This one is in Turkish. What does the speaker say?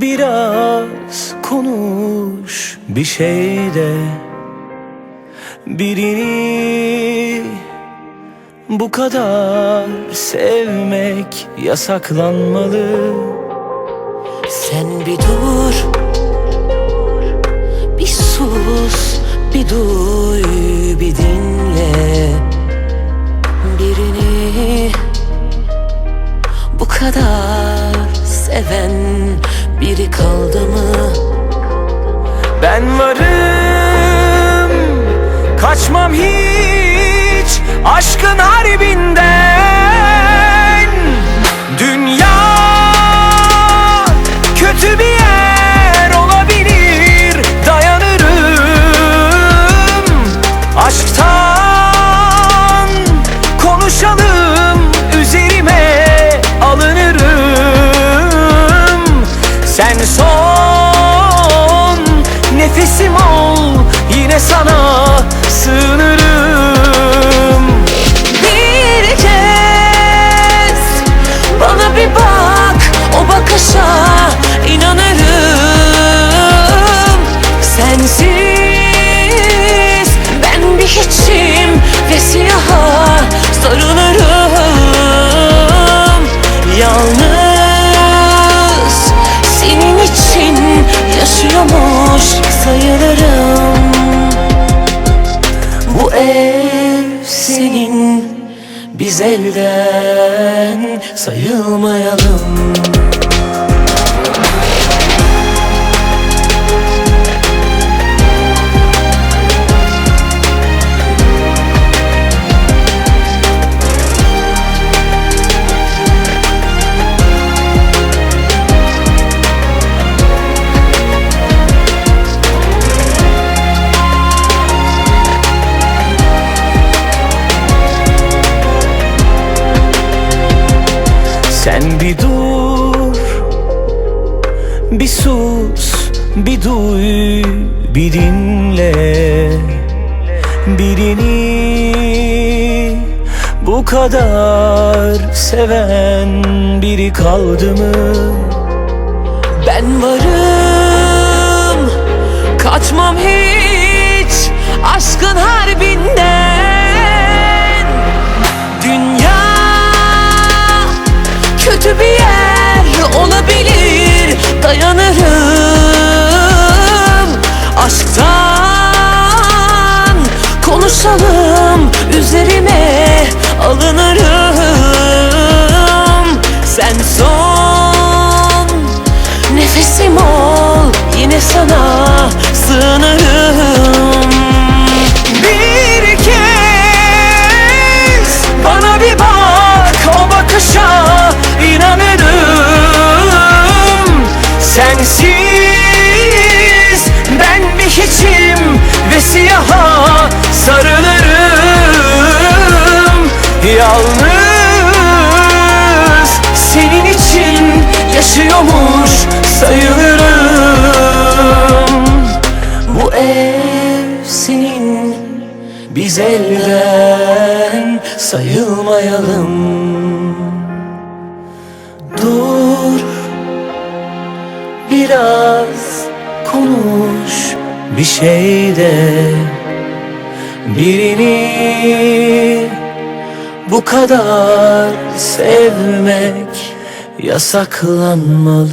biraz konuş bir şey de Birini bu kadar sevmek yasaklanmalı. Sen bir dur. Bir sus Bir duy Bir dinle. Birini Bu kadar Seven Biri kaldı mı? Ben varım. Kaçmam hiç Aşkın harbinden. Dünya Kötü bir yer olabilir. Dayanırım. Aşktan Konuşalım nefesim ol Yine sana sığınırım senin Biz elden sayılmayalım bir dur. Bir sus Bir duy Bir dinle. Birini Bu kadar Seven Biri kaldı mı? Ben varım. Kaçmam hiç. Aşkın harbinden Yalnız Senin için Yaşıyormuş sayılırım. Bu ev senin Biz elden sayılmayalım. Dur Biraz konuş bir şey de. Birini bu kadar sevmek yasaklanmalı